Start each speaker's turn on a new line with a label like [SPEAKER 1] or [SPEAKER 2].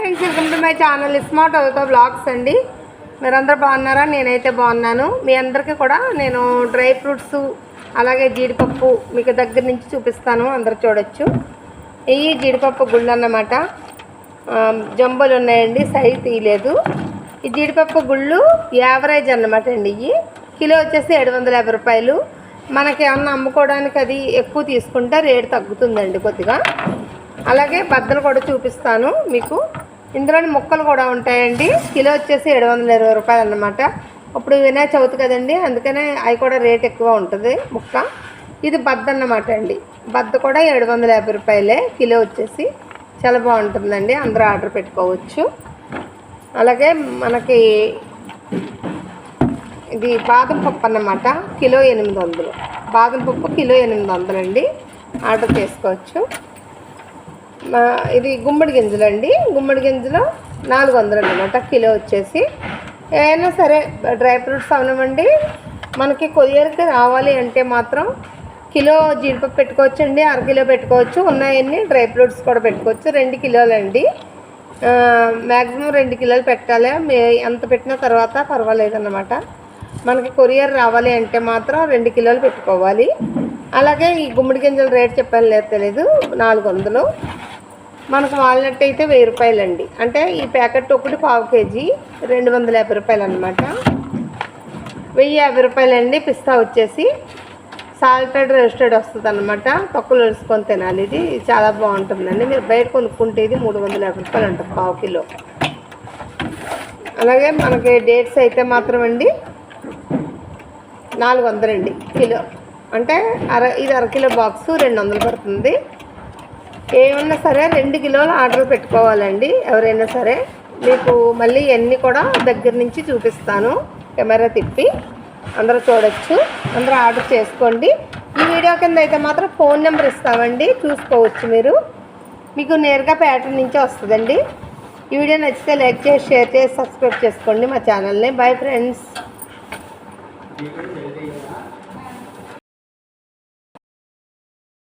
[SPEAKER 1] Friends welcome to my channel. Smart అవుతా blogs అండి. మీరందరూ బాగున్నారా? నేనైతే బాగున్నాను. మీ అందరికీ కూడా నేను డ్రై ఫ్రూట్స్ అలాగే జీడిపప్పు మీకు దగ్గర నుంచి చూపిస్తాను. అందరు చూడొచ్చు. ఇవి జీడిపప్పు గుళ్ళు అన్నమాట జంబలు ఉన్నాయండి. సైజ్ తీయలేదు. ఈ జీడిపప్పు గుళ్ళు యావరేజ్ అన్నమాట అండి ఇవి. కిలో వచ్చేసి ఏడు వందల యాభై రూపాయలు. మనకి ఏమన్నా అమ్ముకోవడానికి అది ఎక్కువ తీసుకుంటే రేటు తగ్గుతుందండి కొద్దిగా. అలాగే బద్దలు కూడా చూపిస్తాను మీకు. ఇందులోని ముక్కలు కూడా ఉంటాయండి. కిలో వచ్చేసి ఏడు వందల ఇరవై రూపాయలు అన్నమాట. ఇప్పుడు వినాయక చవితి కదండి అందుకనే అవి కూడా రేట్ ఎక్కువ ఉంటుంది ముక్క. ఇది బద్ద అన్నమాట అండి. బద్ద కూడా ఏడు వందల యాభై రూపాయలే కిలో వచ్చేసి. చాలా బాగుంటుందండి అందరూ ఆర్డర్ పెట్టుకోవచ్చు. అలాగే మనకి ఇది బాదం పప్పు అన్నమాట కిలో ఎనిమిది వందలు. బాదం పప్పు కిలో ఎనిమిది వందలండి. ఆర్డర్ చేసుకోవచ్చు. ఇది గుమ్మడి గింజలు అండి. గుమ్మడి గింజలు నాలుగు వందలు అనమాట కిలో వచ్చేసి. ఏమైనా సరే డ్రై ఫ్రూట్స్ అవనమండి మనకి కొరియర్కి రావాలి అంటే మాత్రం కిలో జీడిపప్పు పెట్టుకోవచ్చు అండి అరకిలో పెట్టుకోవచ్చు. ఉన్నాయన్ని డ్రై ఫ్రూట్స్ కూడా పెట్టుకోవచ్చు. రెండు కిలోలండి మ్యాక్సిమం రెండు కిలోలు పెట్టాలి. మే ఎంత పెట్టిన తర్వాత పర్వాలేదన్నమాట మనకి కొరియర్ రావాలి అంటే మాత్రం రెండు కిలోలు పెట్టుకోవాలి. అలాగే ఈ గుమ్మడి గింజల రేట్ చెప్పాను లేదు తెలీదు. నాలుగు వందలు. మనకు వాల్నట్ అయితే వెయ్యి రూపాయలండి. అంటే ఈ ప్యాకెట్ ఒకటి పావు కేజీ రెండు వందల యాభై రూపాయలు అనమాట వెయ్యి యాభై రూపాయలండి పిస్తా వచ్చేసి. సాల్టెడ్ రోస్టెడ్ వస్తుంది అనమాట తొక్కలు వేసుకొని తినాలి. ఇది చాలా బాగుంటుందండి. మీరు బయట కొనుక్కుంటే ఇది మూడు వందల యాభై రూపాయలు ఉంటుంది పావు కిలో. అలాగే మనకి డేట్స్ అయితే మాత్రం అండి నాలుగు వందలండి కిలో. అంటే అర ఇది అర కిలో బాక్స్ రెండు వందలు పడుతుంది. ఏమన్నా సరే రెండు కిలోలు ఆర్డర్ పెట్టుకోవాలండి. ఎవరైనా సరే మీకు మళ్ళీ ఇవన్నీ కూడా దగ్గర నుంచి చూపిస్తాను. కెమెరా తిప్పి అందరూ చూడొచ్చు. అందరూ ఆర్డర్ చేసుకోండి. ఈ వీడియో కింద అయితే మాత్రం ఫోన్ నెంబర్ ఇస్తామండి. చూసుకోవచ్చు మీరు. మీకు నేరుగా ప్యాటర్న్ నుంచే వస్తుందండి. ఈ వీడియో నచ్చితే లైక్ చేసి షేర్ చేసి సబ్స్క్రైబ్ చేసుకోండి మా ఛానల్ని. Bye friends.